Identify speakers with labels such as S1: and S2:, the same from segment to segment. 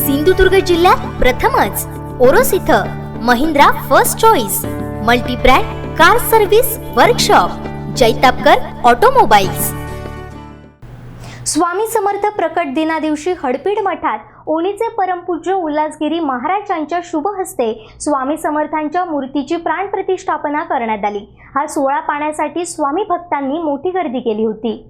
S1: सिंधुदुर्ग जिल्ह्यात प्रथमच ओरोस इथं Mahindra first choice multibrand car service workshop Jaitapkar automobiles. Swami Samarth प्रकट दिना दिवशी हडपीड मठात ओणीचे परमपूज्य उल्हासगिरी महाराजांच्या शुभ हस्ते स्वामी समर्थांच्या मूर्तीची प्राणप्रतिष्ठापना करण्यात आली. हा सोहळा पाहण्यासाठी स्वामी भक्तांनी मोठी गर्दी केली होती.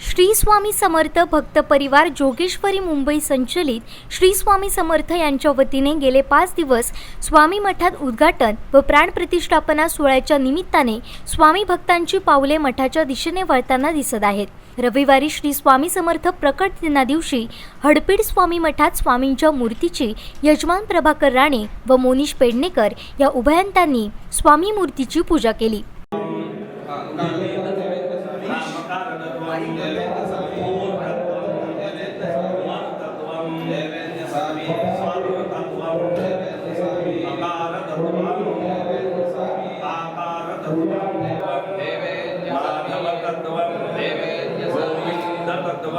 S1: श्री स्वामी समर्थ भक्त परिवार जोगेश्वरी मुंबई संचलित श्री स्वामी समर्थ यांच्या वतीने गेले पाच दिवस स्वामी मठात उद्घाटन व प्राणप्रतिष्ठापना सोहळ्याच्या निमित्ताने स्वामी भक्तांची पावले मठाच्या दिशेने वळताना दिसत आहेत. रविवारी श्री स्वामी समर्थ प्रकट दिना दिवशी हडपीड स्वामी मठात स्वामींच्या मूर्तीची यजमान प्रभाकर राणे व मोनिश पेडणेकर या उभयंतांनी स्वामी मूर्तीची पूजा केली.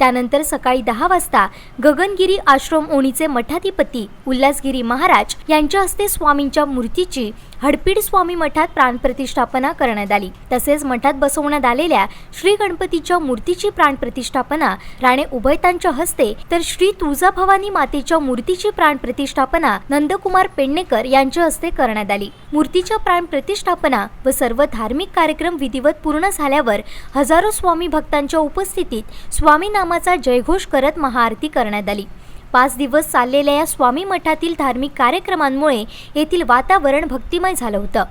S1: त्यानंतर सकाळी दहा वाजता गगनगिरी आश्रम ओणीचे मठाधिपती उल्हासगिरी महाराज यांच्या हस्ते स्वामींच्या मूर्तीची हडपीड स्वामी मठात प्राणप्रतिष्ठापना करण्यात आली. तसेच मठात बसवण्यात आलेल्या श्री गणपतीच्या मूर्तीची प्राणप्रतिष्ठापना राणे उभयतांच्या हस्ते तर श्री तुळजाभवानी मातेच्या मूर्तीची प्राणप्रतिष्ठापना नंदकुमार पेडणेकर यांच्या हस्ते करण्यात आली. मूर्तीच्या प्राणप्रतिष्ठापना व सर्व धार्मिक कार्यक्रम विधिवत पूर्ण झाल्यावर हजारो स्वामी भक्तांच्या उपस्थितीत स्वामी नामाचा जयघोष करत महाआरती करण्यात आली. पाच दिवस चाललेल्या या स्वामी मठातील धार्मिक कार्यक्रमांमुळे येथील वातावरण भक्तिमय झालं होतं.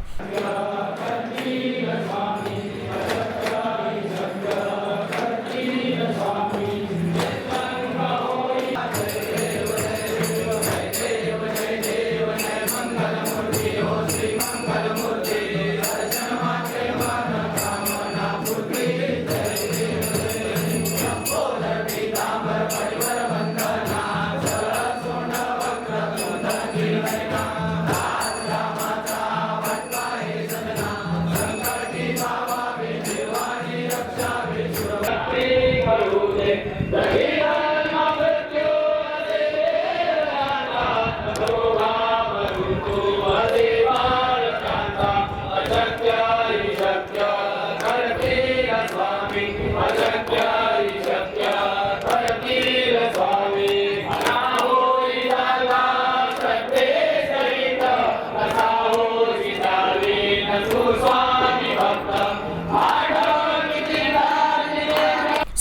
S1: Hallelujah.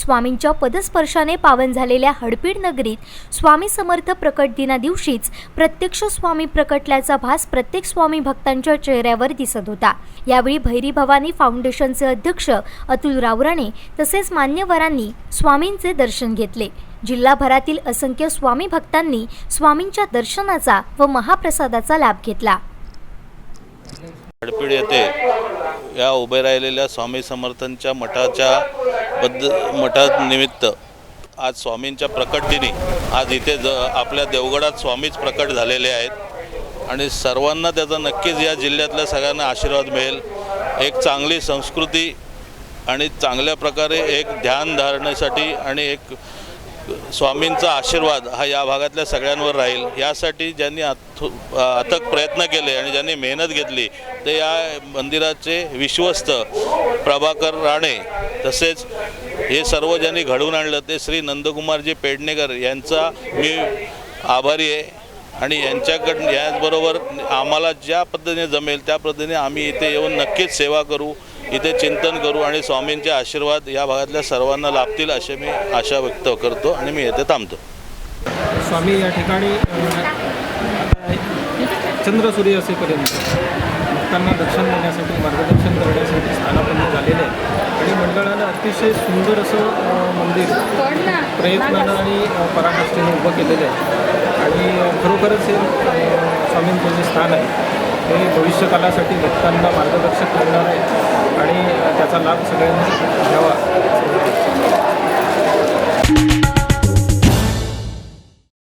S1: स्वामींच्या पदस्पर्शाने पावन झालेल्या हडपीड नगरीत स्वामी समर्थ प्रकट दिना दिवशीच प्रत्यक्ष स्वामी प्रकटल्याचा भास प्रत्येक स्वामी भक्तांच्या चेहऱ्यावर दिसत होता. यावेळी भैरी भवानी फाउंडेशनचे अध्यक्ष अतुल रावराणे तसेच मान्यवरांनी स्वामींचे दर्शन घेतले. जिल्हाभरातील असंख्य स्वामी भक्तांनी स्वामींच्या दर्शनाचा व महाप्रसादाचा लाभ घेतला.
S2: हडपीड येथे या उभे राहिलेल्या स्वामी समर्थांच्या मठाच्या बद्द मठानिमित्त आज स्वामींच्या प्रकट दिनी आज इथे ज आपल्या देवगडात स्वामीच प्रकट झालेले आहेत. आणि सर्वांना त्याचा नक्कीच या जिल्ह्यातल्या सगळ्यांना आशीर्वाद मिळेल. एक चांगली संस्कृती आणि चांगल्या प्रकारे एक ध्यान धारणेसाठी आणि एक स्वामींचा आशीर्वाद हा या भागातल्या सगळ्यांवर राहील. यासाठी ज्यांनी अथु अथक प्रयत्न केले आणि ज्यांनी मेहनत घेतली ते या मंदिराचे विश्वस्त प्रभाकर राणे तसेच हे सर्व ज्यांनी घडवून आणलं ते श्री नंदकुमारजी पेडणेकर यांचा मी आभारी आहे. आणि यांच्याकडं याचबरोबर आम्हाला ज्या पद्धतीने जमेल त्या पद्धतीने आम्ही इथे येऊन नक्कीच सेवा करू. इथे चिंतन करू आणि स्वामींचे आशीर्वाद या भागातल्या सर्वांना लाभतील असे मी आशा व्यक्त करतो आणि मी येथे थांबतो.
S3: स्वामी या ठिकाणी चंद्र सूर्य असेपर्यंत भक्तांना दर्शन देण्यासाठी मार्गदर्शन करण्यासाठी स्थानापन्न झालेले मंडळानं अतिशय सुंदर असं मंदिर प्रयत्नानं आणि अ, पराकाष्ठेने उभं केलेलं आहे. आणि खरोखरच हे स्वामींचं जे स्थान आहे हे भविष्यकालासाठी लोकांना मार्गदर्शक ठरणार आहे आणि त्याचा लाभ सगळ्यांनी घ्यावा.